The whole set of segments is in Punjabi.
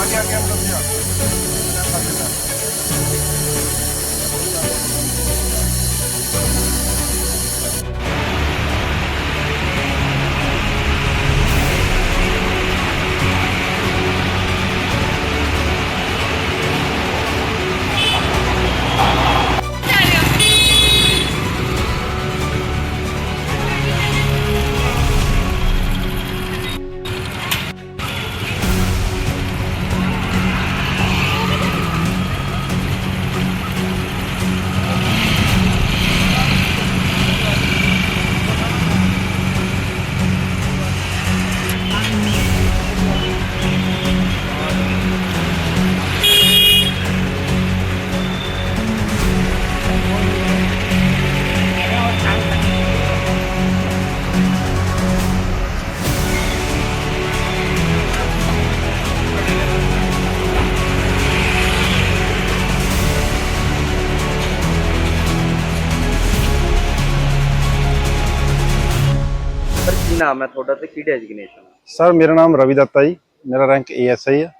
आगे आगे हम लोग ਨਾਮ ਹੈ ਤੁਹਾਡਾ ਤੇ ਕੀ ਡੈਜ਼ਿਗਨੇਸ਼ਨ ਸਰ ਮੇਰਾ ਨਾਮ ਰਵੀ ਦੱਤਾ ਜੀ। ਮੇਰਾ ਰੈਂਕ ਏਐਸਆਈ ਹੈ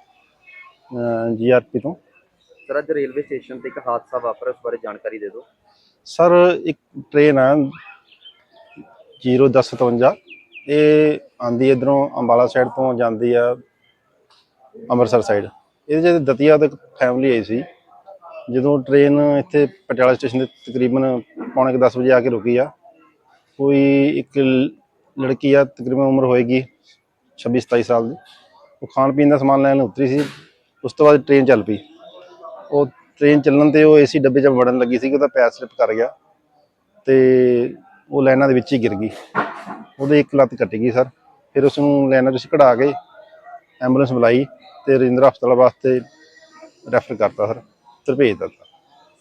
ਜੀਆਰਪੀ ਤੋਂ। ਸਰ ਅੱਜ ਰੇਲਵੇ ਸਟੇਸ਼ਨ ਤੇ ਇੱਕ ਹਾਦਸਾ ਵਾਪਰਿਆ ਉਸ ਬਾਰੇ ਜਾਣਕਾਰੀ ਦੇ ਦਿਓ। ਸਰ ਇੱਕ ਟ੍ਰੇਨ ਹੈ 01057 ਇਹ ਆਂਦੀ ਇਧਰੋਂ ਅੰਬਾਲਾ ਸਾਈਡ ਤੋਂ ਜਾਂਦੀ ਆ ਅੰਮ੍ਰਿਤਸਰ ਸਾਈਡ ਇਹਦੇ ਜਿਹੜੇ ਦਤੀਆ ਤੋਂ ਇੱਕ ਫੈਮਿਲੀ ਆਈ ਸੀ ਜਦੋਂ ਟ੍ਰੇਨ ਇੱਥੇ ਪਟਿਆਲਾ ਸਟੇਸ਼ਨ ਦੇ ਤਕਰੀਬਨ ਪੌਣੇ 10 ਵਜੇ ਆ ਕੇ ਰੁਕੀ ਆ ਕੋਈ ਇੱਕ ਲੜਕੀ ਆ ਤਕਰੀਬਨ ਉਮਰ ਹੋਏਗੀ 26 27 ਸਾਲ ਦੀ। ਉਹ ਖਾਣ ਪੀਣ ਦਾ ਸਮਾਨ ਲੈਣ ਉਤਰੀ ਸੀ। ਉਸ ਤੋਂ ਬਾਅਦ ਟ੍ਰੇਨ ਚੱਲ ਪਈ। ਉਹ ਟ੍ਰੇਨ ਚੱਲਣ ਤੇ ਉਹ ਏਸੀ ਡੱਬੇ 'ਚ ਵੜਨ ਲੱਗੀ ਸੀ ਕਿ ਉਹਦਾ ਪੈਰ ਸਲਿਪ ਕਰ ਗਿਆ ਤੇ ਉਹ ਲਾਈਨਾਂ ਦੇ ਵਿੱਚ ਹੀ ਗਿਰ ਗਈ। ਉਹਦੇ ਇੱਕ ਲੱਤ ਕੱਟੀ ਗਈ ਸਰ। ਫਿਰ ਉਸ ਨੂੰ ਲਾਈਨਾਂ ਵਿੱਚ ਕਢਾ ਕੇ ਐਂਬੂਲੈਂਸ ਬੁਲਾਈ ਤੇ ਰਜਿੰਦਰਾ ਹਸਪਤਾਲ ਵਾਸਤੇ ਰੈਫਰ ਕਰਤਾ ਸਰ ਤੇ ਭੇਜ ਦਿੱਤਾ।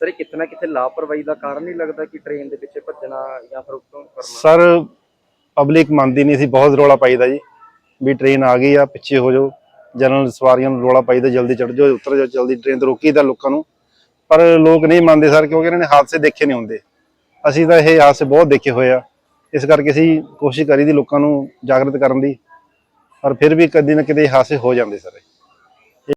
ਸਰ ਇਹ ਕਿਤੇ ਨਾ ਕਿਤੇ ਲਾਪਰਵਾਹੀ ਦਾ ਕਾਰਨ ਨਹੀਂ ਲੱਗਦਾ ਕਿ ਟ੍ਰੇਨ ਦੇ ਪਿੱਛੇ ਭੱਜਣਾ ਜਾਂ ਫਿਰ ਉੱਤੋਂ ਕਰਨਾ? ਸਰ ਪਬਲਿਕ ਮੰਨਦੀ ਨਹੀਂ ਸੀ, ਬਹੁਤ ਰੋਲਾ ਪਾਈਦਾ ਜੀ। ਵੀ ਟ੍ਰੇਨ ਆ ਗਈ ਆ, ਪਿੱਛੇ ਹੋ ਜਾਓ। ਜਨਰਲ ਸਵਾਰੀਆਂ ਨੂੰ ਰੋਲਾ ਪਾਈਦਾ, ਜਲਦੀ ਚੜ੍ਹ ਜਾਓ, ਉਤਰ ਜਾਓ, ਜਲਦੀ ਟ੍ਰੇਨ ਤੋਂ ਰੋਕੀਦਾ ਲੋਕਾਂ ਨੂੰ। ਪਰ ਲੋਕ ਨਹੀਂ ਮੰਨਦੇ ਸਰ, ਕਿਉਂਕਿ ਇਹਨਾਂ ਨੇ ਹਾਦਸੇ ਦੇਖੇ ਨਹੀਂ ਹੁੰਦੇ। ਅਸੀਂ ਤਾਂ ਇਹ ਹਾਦਸੇ ਬਹੁਤ ਦੇਖੇ ਹੋਏ ਆ। ਇਸ ਕਰਕੇ ਅਸੀਂ ਕੋਸ਼ਿਸ਼ ਕਰੀ ਦੀ ਲੋਕਾਂ ਨੂੰ ਜਾਗਰਤ ਕਰਨ ਦੀ। ਪਰ ਫਿਰ ਵੀ ਕਦੀ ਨਾ ਕਿਤੇ ਹਾਦਸੇ ਹੋ ਜਾਂਦੇ ਸਰ।